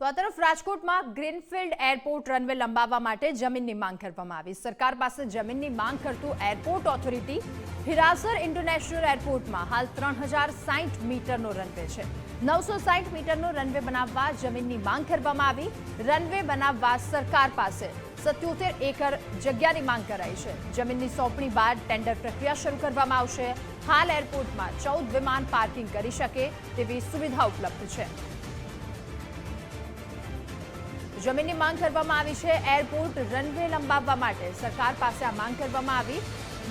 તો આ તરફ રાજકોટમાં ગ્રીનફિલ્ડ એરપોર્ટ રનવે લંબાવવા માટે જમીનની માંગ કરવામાં આવી. સરકાર પાસે જમીનની માંગ કરતું એરપોર્ટ ઓથોરિટી હિરાસર ઇન્ટરનેશનલ એરપોર્ટમાં હાલ ત્રણ હજાર સાઠ મીટરનો રનવે છે. નવસો સાઠ મીટરનો રનવે બનાવવા જમીનની માંગ કરવામાં આવી. રનવે બનાવવા સરકાર પાસે સત્યોતેર એકર જગ્યાની માંગ કરાઈ છે. જમીનની સોંપણી બાદ ટેન્ડર પ્રક્રિયા શરૂ કરવામાં આવશે. હાલ એરપોર્ટમાં ચૌદ વિમાન પાર્કિંગ કરી શકે તેવી સુવિધા ઉપલબ્ધ છે. જમીનની માંગ કરવામાં આવી છે. એરપોર્ટ રનવે લંબાવવા માટે સરકાર પાસે આ માંગ કરવામાં આવી.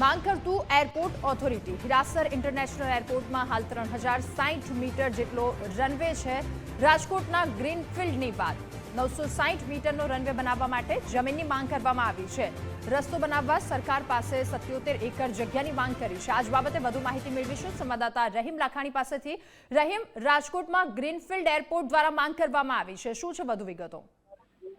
માંગ કરતું એરપોર્ટ ઓથોરિટી, હિરાસર ઇન્ટરનેશનલ એરપોર્ટમાં હાલ ત્રણ હજાર સાહીઠ મીટર જેટલો રનવે છે. રાજકોટના ગ્રીનફિલ્ડની વાત, નવસો સાહીઠ મીટરનો રનવે બનાવવા માટે જમીનની માંગ કરવામાં આવી છે. રસ્તો બનાવવા સરકાર પાસે સત્યોતેર એકર જગ્યાની માંગ કરી છે. આજ બાબતે વધુ માહિતી મેળવીશું. સંવાદદાતા રહીમ લાખાણી પાસેથી. રહીમ, રાજકોટમાં ગ્રીનફિલ્ડ એરપોર્ટ દ્વારા માંગ કરવામાં આવી છે. શું છે વધુ વિગતો?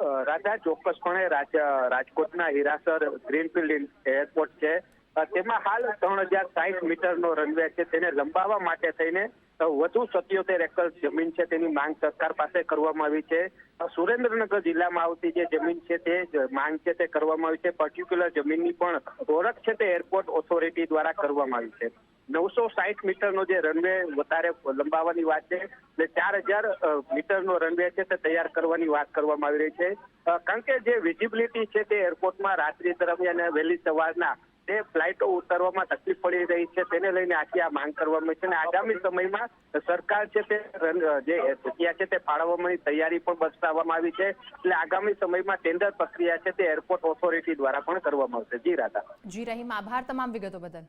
રાધા ચોક્કસપણે રાજ- રાજકોટના હિરાસર ગ્રીનફિલ્ડ એરપોર્ટ છે. તેમાં હાલ ત્રણ હજાર સાઠ મીટરનો રનવે છે. તેને લંબાવવા માટે થઈને વધુ સત્યોતેર એકર જમીન છે તેની માંગ સરકાર પાસે કરવામાં આવી છે. સુરેન્દ્રનગર જિલ્લામાં આવતી જે જમીન છે તે માંગ છે તે કરવામાં આવી છે. પર્ટિક્યુલર જમીનની પણ ઓળખ છે તે એરપોર્ટ ઓથોરિટી દ્વારા કરવામાં આવી છે. નવસો સાઠ મીટરનો જે રનવે વધારે લંબાવવાની વાત છે, એટલે ચાર હજાર મીટરનો રનવે છે તે તૈયાર કરવાની વાત કરવામાં આવી રહી છે. કારણ કે જે વિઝિબિલિટી છે તે એરપોર્ટમાં રાત્રિ દરમિયાન વહેલી સવારના તે ફ્લાઇટો ઉતારવામાં તકલીફ પડી રહી છે. તેને લઈને આખી આ માંગ કરવામાં છે. અને આગામી સમયમાં સરકાર છે તે જે જગ્યા છે તે ફાળવવાની તૈયારી પણ બતાવવામાં આવી છે. એટલે આગામી સમયમાં ટેન્ડર પ્રક્રિયા છે તે એરપોર્ટ ઓથોરિટી દ્વારા પણ કરવામાં આવશે. જી, રાધા. જી, રહીમ. આભાર તમામ વિગતો બદલ.